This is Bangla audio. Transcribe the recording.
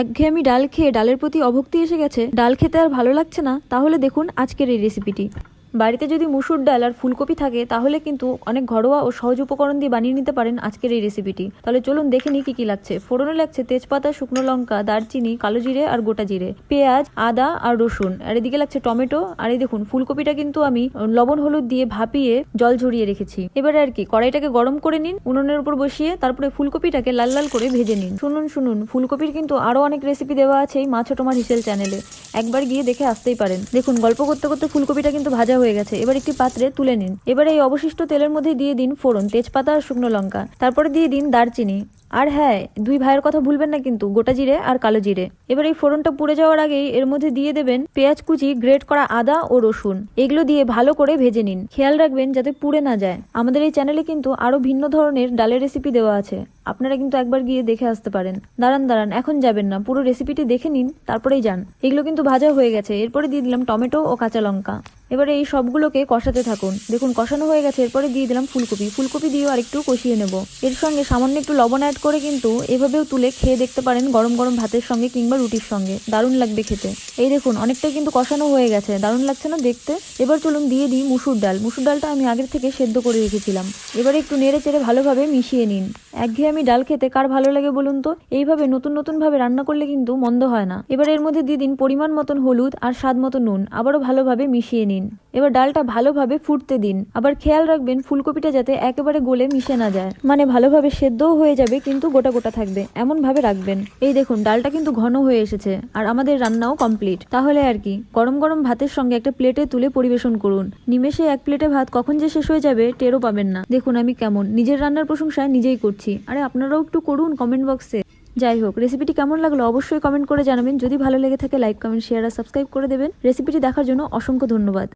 একঘেয়েমি ডাল খেয়ে ডালের প্রতি অভক্তি এসে গেছে। ডাল খেতে আর ভালো লাগছে না? তাহলে দেখুন আজকের এই রেসিপিটি বাড়িতে যদি মুসুর ডাল আর ফুলকপি থাকে, তাহলে কিন্তু অনেক ঘরোয়া ও সহজ উপকরণ দিয়ে বানিয়ে নিতে পারেন আজকের এই রেসিপিটি তাহলে চলুন দেখে নিই কি কি লাগছে। ফোড়নে লাগছে তেজপাতা, শুকনো লঙ্কা, দারচিনি, কালো জিরে আর গোটা জিরে, পেঁয়াজ, আদা আর রসুন। আর এদিকে লাগছে টমেটো। আর এই দেখুন, ফুলকপিটা কিন্তু আমি লবণ, হলুদ দিয়ে ভাপিয়ে জল ঝরিয়ে রেখেছি। এবারে আর কি, কড়াইটাকে গরম করে নিন, উনুনের উপর বসিয়ে তারপরে ফুলকপিটাকে লাল লাল করে ভেজে নিন। শুনুন শুনুন, ফুলকপির কিন্তু আরও অনেক রেসিপি দেওয়া আছে এই মাছ তোমার হিসেল চ্যানেলে। একবার গিয়ে দেখে আসতেই পারেন। দেখুন, গল্প করতে করতে ফুলকপিটা কিন্তু ভাজা হয়ে গেছে। এবার একটি পাত্রে তুলে নিন। এবার এই অবশিষ্ট তেলের মধ্যে দিয়ে দিন ফোড়ন, তেজপাতা আর শুকনো লঙ্কা। তারপরে দিয়ে দিন দারচিনি। আর হ্যাঁ দুই ভাইয়ের কথা ভুলবেন না কিন্তু, গোটা জিরে আর কালো জিরে। এবার এই ফোড়নটা পুড়ে যাওয়ার আগেই এর মধ্যে দিয়ে দেবেন পেঁয়াজ কুচি, গ্রেট করা আদা ও রসুন। এগুলো দিয়ে ভালো করে ভেজে নিন। খেয়াল রাখবেন যাতে পুড়ে না যায়। আমাদের এই চ্যানেলে কিন্তু আরও ভিন্ন ধরনের ডালের রেসিপি দেওয়া আছে। আপনারা কিন্তু একবার গিয়ে দেখে আসতে পারেন। দাঁড়ান দাঁড়ান, এখন যাবেন না। পুরো রেসিপিটি দেখে নিন, তারপরেই যান। এগুলো কিন্তু ভাজা হয়ে গেছে। এরপরে দিয়ে দিলাম টমেটো ও কাঁচা লঙ্কা। এবারে এই সবগুলোকে কষাতে থাকুন। দেখুন, কষানো হয়ে গেছে। এরপরে দিয়ে দিলাম ফুলকপি। ফুলকপি দিয়েও আরেকটু কষিয়ে নেব। এর সঙ্গে সামান্য একটু লবণ অ্যাড করে কিন্তু এভাবেও তুলে খেয়ে দেখতে পারেন গরম গরম ভাতের সঙ্গে কিংবা রুটির সঙ্গে। দারুণ লাগবে খেতে। এই দেখুন অনেকটাই কিন্তু কষানো হয়ে গেছে। দারুণ লাগছে না দেখতে? এবার চলুন দিয়ে দিই মুসুর ডাল। মুসুর ডালটা আমি আগের থেকে সেদ্ধ করে রেখেছিলাম। এবারে একটু নেড়ে চেড়ে ভালোভাবে মিশিয়ে নিন। একঘেয়েমি ডাল খেতে কার ভালো লাগে বলুন তো? এইভাবে নতুন নতুন ভাবে রান্না করলে কিন্তু মন্দ হয় না। এবার এর মধ্যে দিয়ে দিন পরিমাণ মতন হলুদ আর স্বাদ মতো নুন। আবারও ভালোভাবে মিশিয়ে নিন। এবার ডালটা ভালোভাবে ফুটতে দিন। আবার খেয়াল রাখবেন ফুলকপিটা যাতে একেবারে গলে মিশে না যায়। মানে ভালোভাবে সেদ্ধও হয়ে যাবে কিন্তু গোটা গোটা থাকবে। এমন ভাবে রাখবেন। এই দেখুন, ডালটা কিন্তু ঘন হয়ে এসেছে আর আমাদের রান্নাও কমপ্লিট। তাহলে আর কি, গরম গরম ভাতের সঙ্গে একটা প্লেটে তুলে পরিবেশন করুন। নিমেষে এক প্লেটে ভাত কখন যে শেষ হয়ে যাবে টেরও পাবেন না। দেখুন আমি কেমন, নিজের রান্নার প্রশংসা নিজেই করছি। আরে আপনারাও একটু করুন কমেন্ট বক্সে যাই হোক রেসিপিটি কেমন লাগল অবশ্যই কমেন্ট করে জানাবেন। যদি ভালো লেগে থাকে লাইক কমেন্ট শেয়ার আর সাবস্ক্রাইব করে দেবেন। রেসিপিটি দেখার জন্য অসংখ্য ধন্যবাদ।